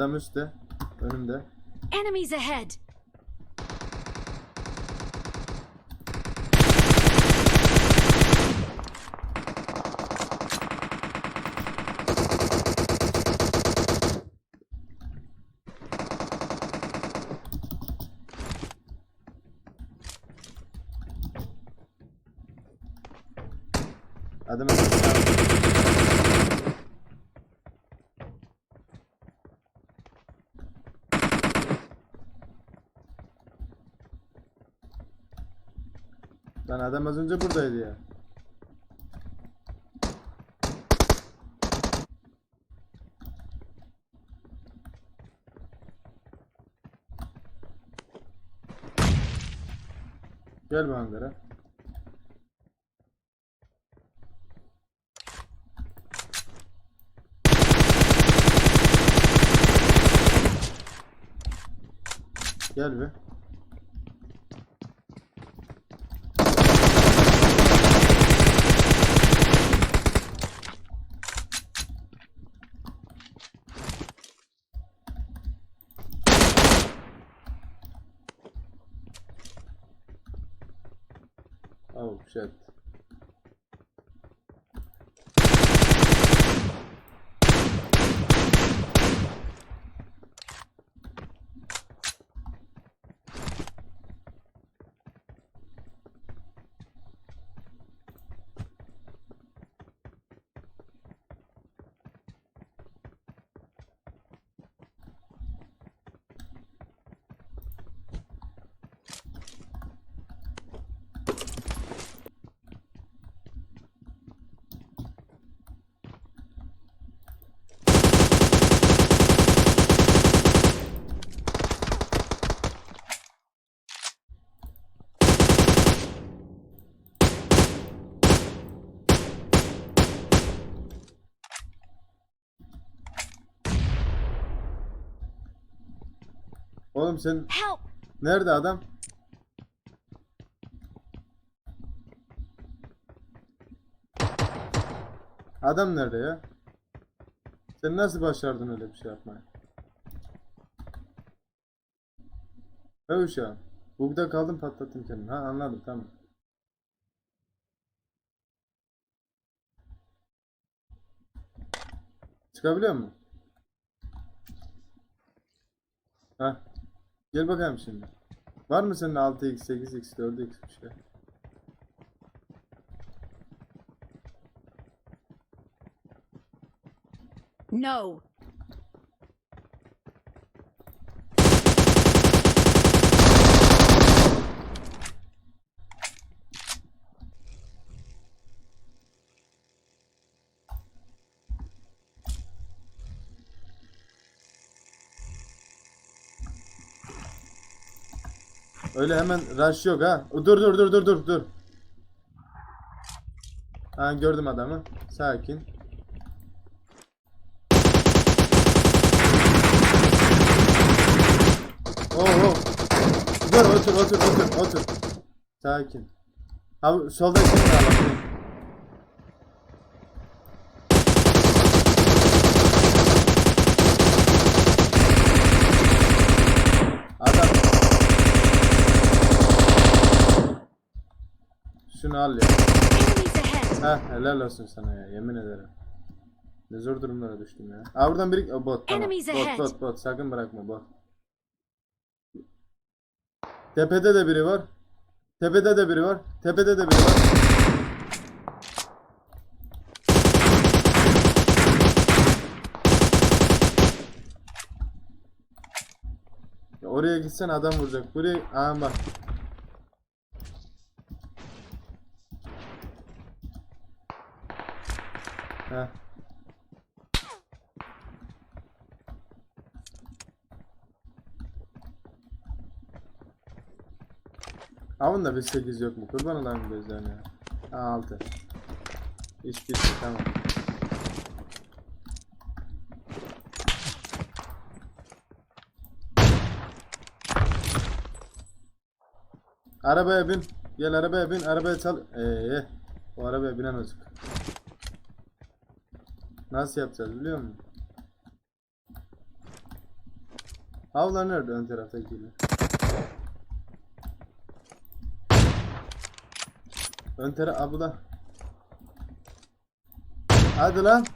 adam üstte. Önümde. Enemies ahead! Adam üstte. Lan adam az önce buradaydı ya. Gel bu hangara. Gel bir. Oh shit. Oğlum sen Help! nerede adam? Adam nerede ya? Sen nasıl başardın öyle bir şey yapmayı? Ne uşağım? Bugda kaldım patlattım kendimi. Ha anladım tamam. Çıkabiliyor musun? Ha. Gel bakayım şimdi. Var mı senin 6x, 8x, 4x bir şey? No! Öyle hemen rush yok ha. Dur dur dur dur dur dur. Ha gördüm adamı. Sakin. Oh oh. Dur otur otur otur otur. Sakin. Abi solda kim var bak. Adam. Şunu al ya. Ha helal olsun sana ya yemin ederim. Ne zor durumlara düştüm ya. Aa buradan biri o bot tamam. Bot bot bot sakın bırakma bot. Tepede de biri var. Tepede de biri var. Tepede de biri var. Ya oraya gitsen adam vuracak. Buraya aa bak. Heh. Bir 8 yok mu? Kurban olayım gözlerine. Ha 6. İş bitti tamam. Arabaya bin. Gel arabaya bin. Arabaya çal. Eee. O arabaya binen azıcık. Nasıl yapacağız biliyor musun? Avlar nerede ön taraftakiler? Ön taraf abla. Hadi lan.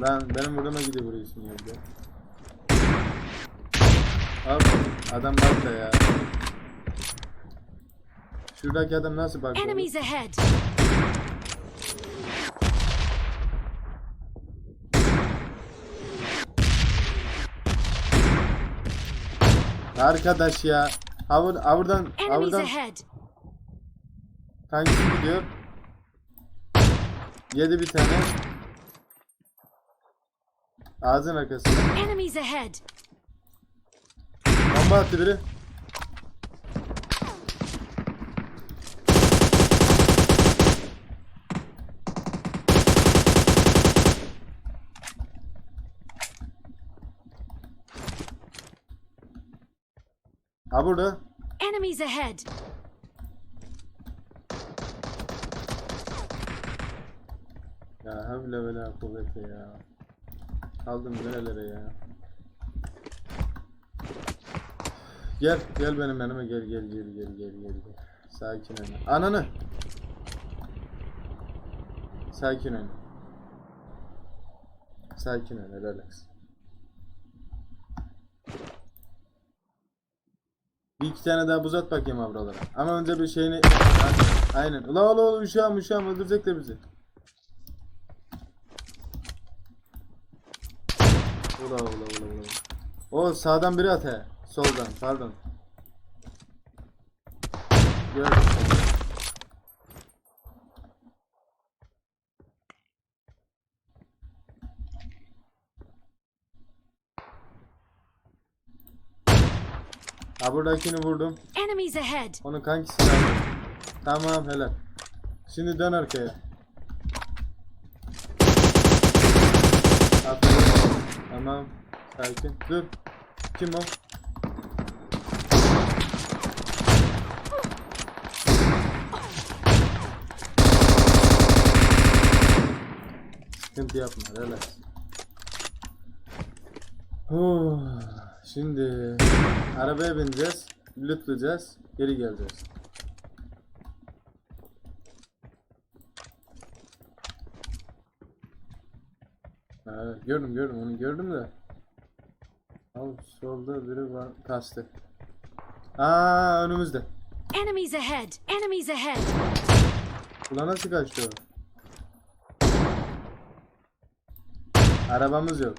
Lan benim vuruma gidiyor vuruyorsun ya. Abi adam bak da ya. Şuradaki adam nasıl bak? Enemies ahead! Arkadaş ya. Avur, avurdan, avurdan hangisi gidiyor? Yedi bir tane. Ağzın arkasında. Enemies ahead! Bomba attı biri. Ha burada. Enemies ahead! Ya havle ve la kuvvete ya. Kaldım nerelere ya. Gel gel benim yanıma gel gel gel gel gel gel. gel. Sakin ol. Ananı. Sakin ol. Sakin ol relax. Bir iki tane daha buz at bakayım avralara. Ama önce bir şeyini... Aynen. Ula ula ula uşağım uşağım öldürecekler bizi. Ula ula ula ula. O sağdan biri at he. Soldan pardon. Gördüm. Ha buradakini vurdum. Enemies ahead! Onun kankisi aldı. Tamam helal. Şimdi dön arkaya. Aferin. Tamam. Sakin. Dur. Kim o? Sıkıntı yapma. Relax. Şimdi arabaya bineceğiz. Lootlayacağız. Geri geleceğiz. Ha, gördüm gördüm onu gördüm de. Al solda biri var kastı. Aa önümüzde. Enemies ahead! Enemies ahead! Ulan nasıl kaçtı o? Arabamız yok.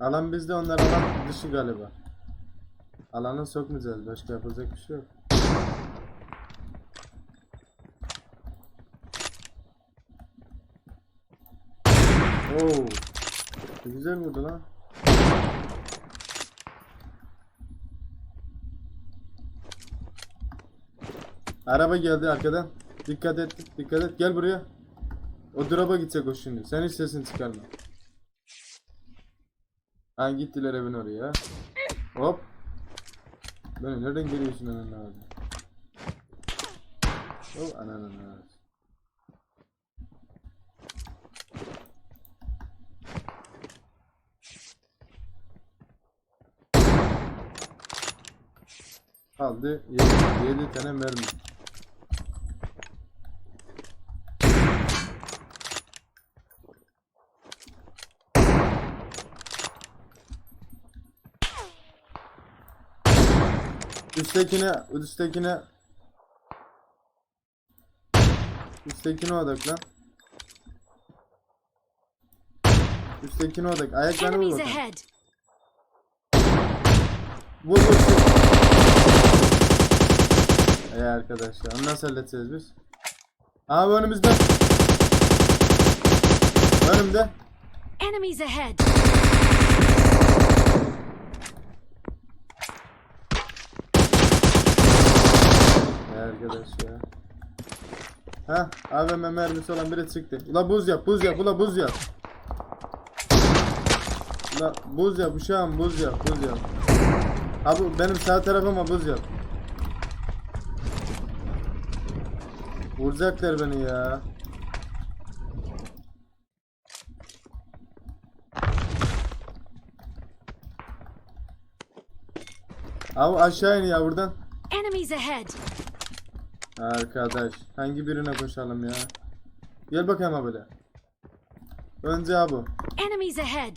Alan bizde onlar alan dışı galiba. Alana sokmayacağız. Başka yapacak bir şey yok. Oo. Güzel vurdu lan. Araba geldi arkadan. Dikkat et, dikkat et. Gel buraya. O drop'a gidecek o şimdi. Sen hiç sesini çıkarma. Ha gittiler evin oraya. Hop. Böyle nereden geliyorsun ananı abi? Oh ananı abi. Kaldı 7 tane mermi. Üsttekine, üsttekine Üsttekine odaklan. Üsttekine odak. Ayaklarını vur bakalım. Vur vur. vur. Ey arkadaşlar onu nasıl halledeceğiz biz? Abi önümüzde. Önümde. Enemies ahead! Arkadaş ya. Ha, AVM mermisi olan biri çıktı. Ula buz yap, buz yap, ula buz yap. La buz yap uşağım buz yap buz yap. Ha bu benim sağ tarafıma buz yap. Vuracaklar beni ya. Abi aşağı in ya buradan. Enemies ahead! Arkadaş hangi birine koşalım ya? Gel bakayım böyle. Önce abi. Enemies ahead!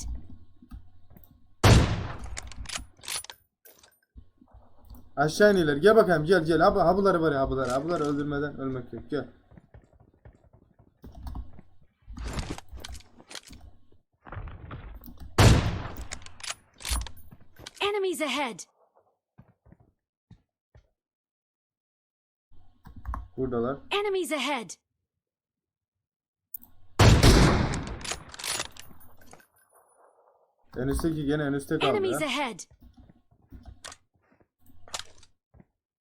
Aşağı iniler. Gel bakayım gel gel. Abi habuları var ya habuları. Habuları öldürmeden ölmek yok. Gel. Enemies ahead! Buradalar. Enemies ahead! En üstteki gene en üstte kaldı Enemies ya. ahead!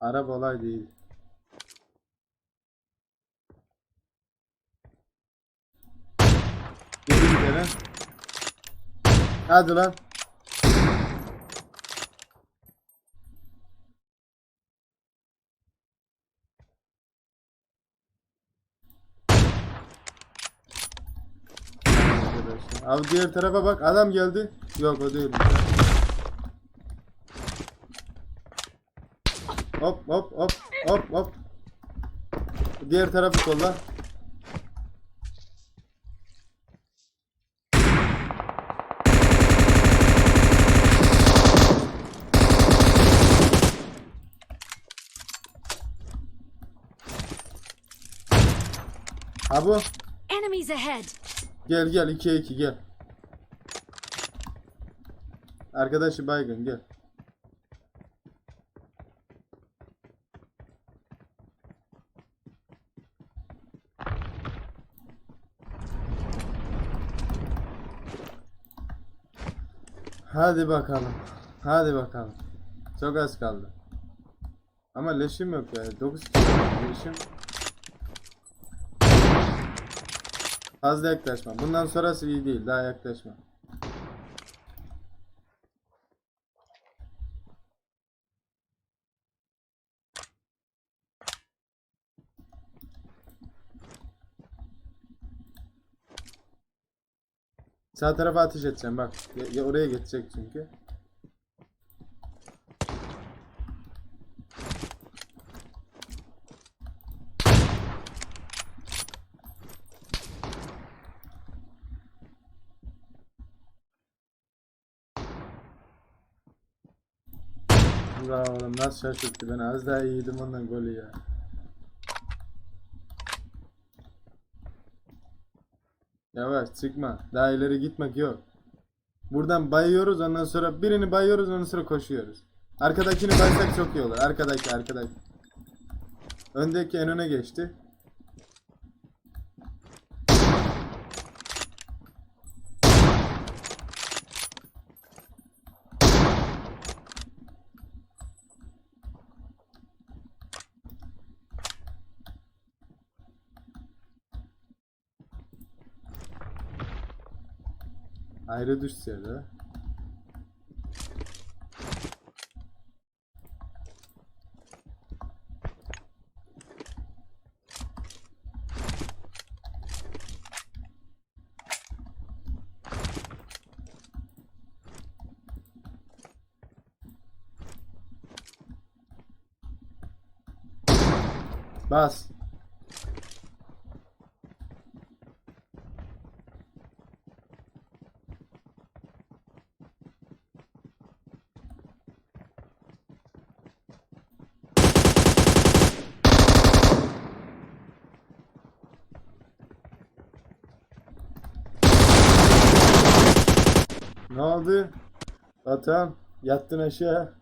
Araba olay değil. Geri gidelim. Hadi lan. Arkadaşlar. Abi diğer tarafa bak adam geldi. Yok o değil. Hop hop hop hop hop. Diğer tarafı kolla. Ha bu. Enemies ahead! Gel gel 2'ye 2 gel. Arkadaşı baygın gel. Hadi bakalım. Hadi bakalım. Çok az kaldı. Ama leşim yok yani. 9 kişi leşim. Fazla yaklaşma. Bundan sonrası iyi değil. Daha yaklaşma. Sağ tarafa ateş edeceğim bak. Ya, ya oraya geçecek çünkü. Nasıl şaşırttı beni. Az daha iyiydim ondan golü ya. Yavaş çıkma. Daha ileri gitmek yok. Buradan bayıyoruz ondan sonra birini bayıyoruz ondan sonra koşuyoruz. Arkadakini baysak çok iyi olur. Arkadaki arkadaki. Öndeki en öne geçti. Ayrı düşse de. Bas. Ne oldu? Vatan yattın aşağı.